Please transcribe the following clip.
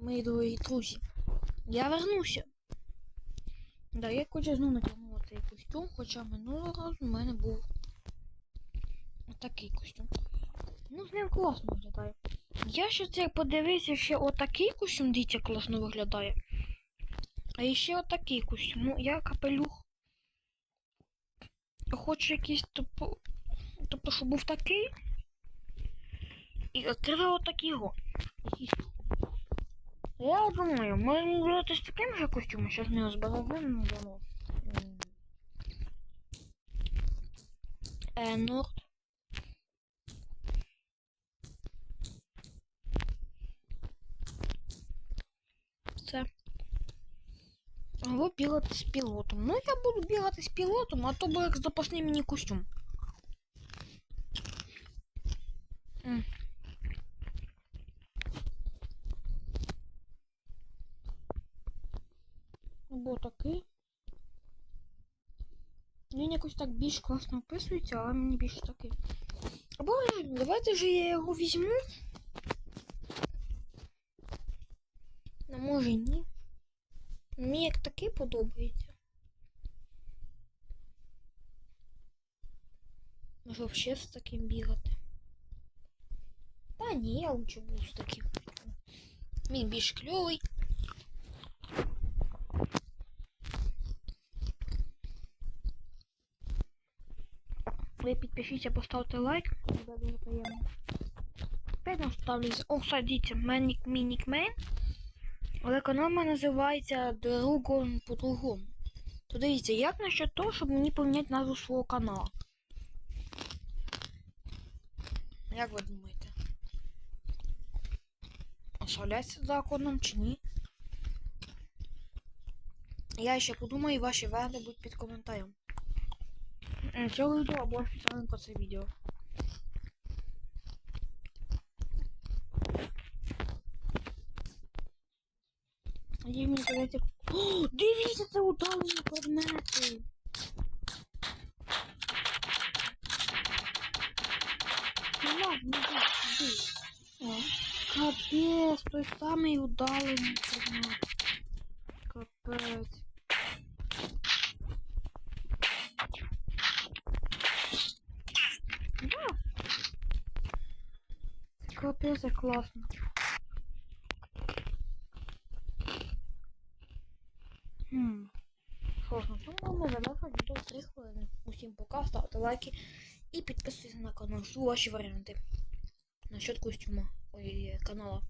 мої дорогі друзі. Я вернуся. Да, я хочу знову натягнула цей костюм, хоча минулого разу в мене був отакий костюм. Ну, з ним класно виглядає. Я ще це подивився, ще отакий костюм, дивіться, класно виглядає. А ще отакий костюм. Ну, я капелюх. Хочу якийсь типу. Тобто, щоб був такий. І відкрила отакий. Якийсь. Я думаю, можна зробити з таким же костюмом, зараз ми його збережемо, воно. Е, Норд. Все. Або бігати з пілотом. Ну, я буду бігати з пілотом, а то буде як запасний мені костюм. М. Або такий. Він якось так більш класно описується, але мені більше такий. Або давайте же я його візьму. Ну, може ні. Мені як такий подобається. Може взагалі з таким бігати. Та ні, я лучше буду з таким. Він більш кльовий. Ви підпишіться, поставте лайк. Буде дуже приємно. Опять нам ставлю. О, садіться, менік мінікмен. Але канал мене називається другом по-другому. То дивіться, як насчет того, щоб мені поміняти назву свого каналу? Як ви думаєте? Оставляється законом чи ні? Я ще подумаю, і ваші верди будуть під коментарем. Е, Цього відео або офіціально по це відео. А я мені здається... О, дивіться, це удалені предмети! Ну ладно, іди, іди. О, капець, той самий удалений предмет. Капець. Капець, як класно. Хм. Сложно. цьому ми завершуємо відео 3 хвилини. Усім пока, ставте лайки і підписуйтесь на канал. Жду ваші варіанти. Насчет костюма. Ой, канала.